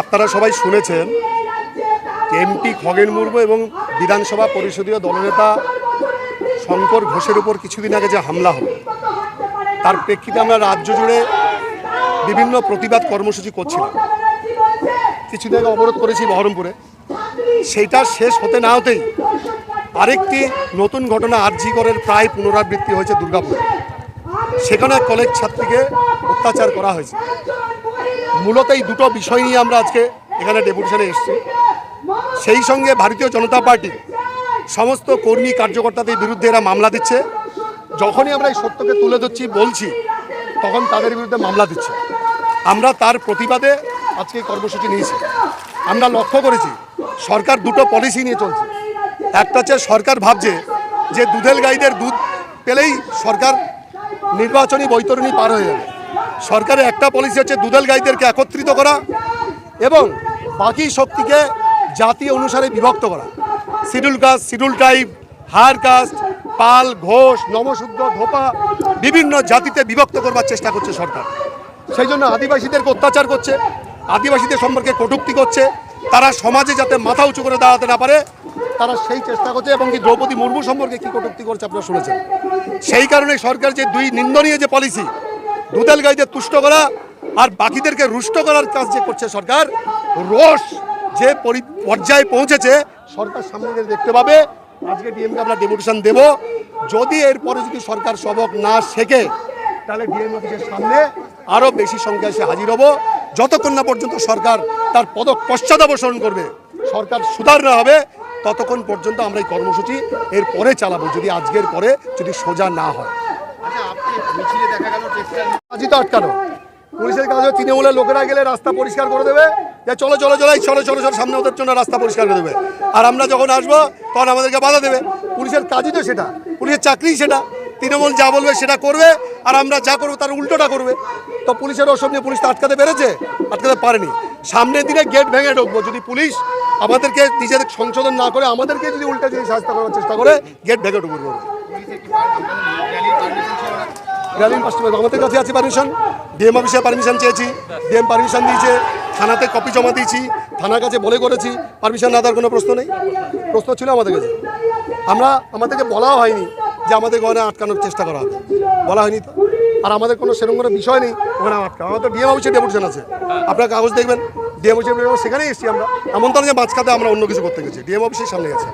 আপনারা সবাই শুনেছেন এমপি খগেন মুর্মু এবং বিধানসভা পরিষদীয় দলনেতা শঙ্কর ঘোষের উপর কিছুদিন আগে যে হামলা হলো তার প্রেক্ষিতে আমরা রাজ্য জুড়ে বিভিন্ন প্রতিবাদ কর্মসূচি করছিলাম কিছুদিন আগে অবরোধ করেছি বহরমপুরে সেইটা শেষ হতে না হতেই আরেকটি নতুন ঘটনা আরজি করের প্রায় পুনরাবৃত্তি হয়েছে দুর্গাপুরে সেখানে এক কলেজ ছাত্রীকে অত্যাচার করা হয়েছে। মূলত এই দুটো বিষয় নিয়ে আমরা আজকে এখানে ডেপুটেশনে এসেছি। সেই সঙ্গে ভারতীয় জনতা পার্টি সমস্ত কর্মী কার্যকর্তাদের বিরুদ্ধে এরা মামলা দিচ্ছে। যখনই আমরা এই সত্যকে তুলে ধরছি, বলছি, তখন তাদের বিরুদ্ধে মামলা দিচ্ছে। আমরা তার প্রতিবাদে আজকে কর্মসূচি নিয়েছি। আমরা লক্ষ্য করেছি, সরকার দুটো পলিসি নিয়ে চলছে। একটা হচ্ছে সরকার ভাবছে যে দুধেল গাইদের দুধ পেলেই সরকার নির্বাচনী বৈতরণী পার হয়ে যাবে। সরকারের একটা পলিসি হচ্ছে দুধেল গাইদেরকে একত্রিত করা এবং বাকি শক্তিকে জাতি অনুসারে বিভক্ত করা। Schedule caste, schedule type higher caste, Pal, Ghosh Namasudra ধোপা বিভিন্ন জাতিতে বিভক্ত করবার চেষ্টা করছে সরকার। সেই জন্য আদিবাসীদেরকে অত্যাচার করছে, আদিবাসীদের সম্পর্কে কটূক্তি করছে, তারা সমাজে যাতে মাথা উঁচু করে দাঁড়াতে না পারে, তারা সেই চেষ্টা করছে এবং কি দ্রৌপদী মুর্মু সম্পর্কে কী কটূক্তি করছে আপনারা শুনেছেন? সেই কারণে সরকার যে দুই নিন্দনীয় যে পলিসি দুধেল গাইদের তুষ্ট করা আর বাকিদেরকে রুষ্ট করার কাজ যে করছে সরকার, রোষ যে পরি- পর্যায়ে পৌঁছেছে, সরকার সামনে দেখতে পাবে। আজকে ডিএমকে আমরা ডেপুটেশন দেব। যদি এরপরে যদি সরকার সবক না শেখে, তাহলে ডিএম অফিসের সামনে আরও বেশি সংখ্যায় সে হাজির হব। যতক্ষণ না পর্যন্ত সরকার তার পদক পশ্চাদাবসরণ করবে, সরকার সুধার না হবে ততক্ষণ পর্যন্ত আমরা এই কর্মসূচি এর পরে চালাবো যদি আজকের পরে যদি সোজা না হয়। আচ্ছা কাজই তো আটকানো। পুলিশের কাজ তৃণমূলের লোকেরা গেলে রাস্তা পরিষ্কার করে দেবে। যে চলো চলো চলো চলো চলো চলো সামনে ওদের জন্য রাস্তা পরিষ্কার করে দেবে। আর আমরা যখন আসব তখন আমাদেরকে বাধা দেবে। পুলিশের কাজই তো সেটা। পুলিশের চাকরি সেটা। তৃণমূল যা বলবে সেটা করবে আর আমরা যা করব তার উল্টোটা করবে। তো পুলিশের ওসব নিয়ে পুলিশ তো আটকাতে পেরেছে? আটকাতে পারেনি। সামনের দিনে গেট ভেঙে ঢুকবো। যদি পুলিশ আমাদেরকে নিজেদের সংশোধন না করে আমাদেরকে যদি উল্টা যদি সাহায্য করার চেষ্টা করে গেট ভেঙে ঢুকবো পুলিশের কি পার- আপনাদের র্যালির পারমিশন ছিল না গ্রামীণ আমাদের কাছে আছে পারমিশন ডিএম অফিসে পারমিশন চেয়েছি। ডিএম পারমিশন দিয়েছে। থানাতে কপি জমা দিয়েছি। থানার কাছে বলে করেছি। পারমিশন না দেওয়ার কোনো প্রশ্ন নেই। প্রশ্ন ছিল আমাদের কাছে। আমরা, আমাদেরকে বলাও হয়নি যে আমাদের ওখানে আটকানোর চেষ্টা করা বলা হয়নি আর আমাদের কোনো সেরকম কোনো বিষয় নেই ওখানে আটকা আমাদের ডিএম অফিসে ডেপুটেশন আছে। আপনার কাগজ দেখবেন। ডিএম সেখানেই এসেছি আমরা। এমন তো যে মাঝখাতে আমরা অন্য কিছু করতে গেছি। ডিএম অফিসের সামনে গেছি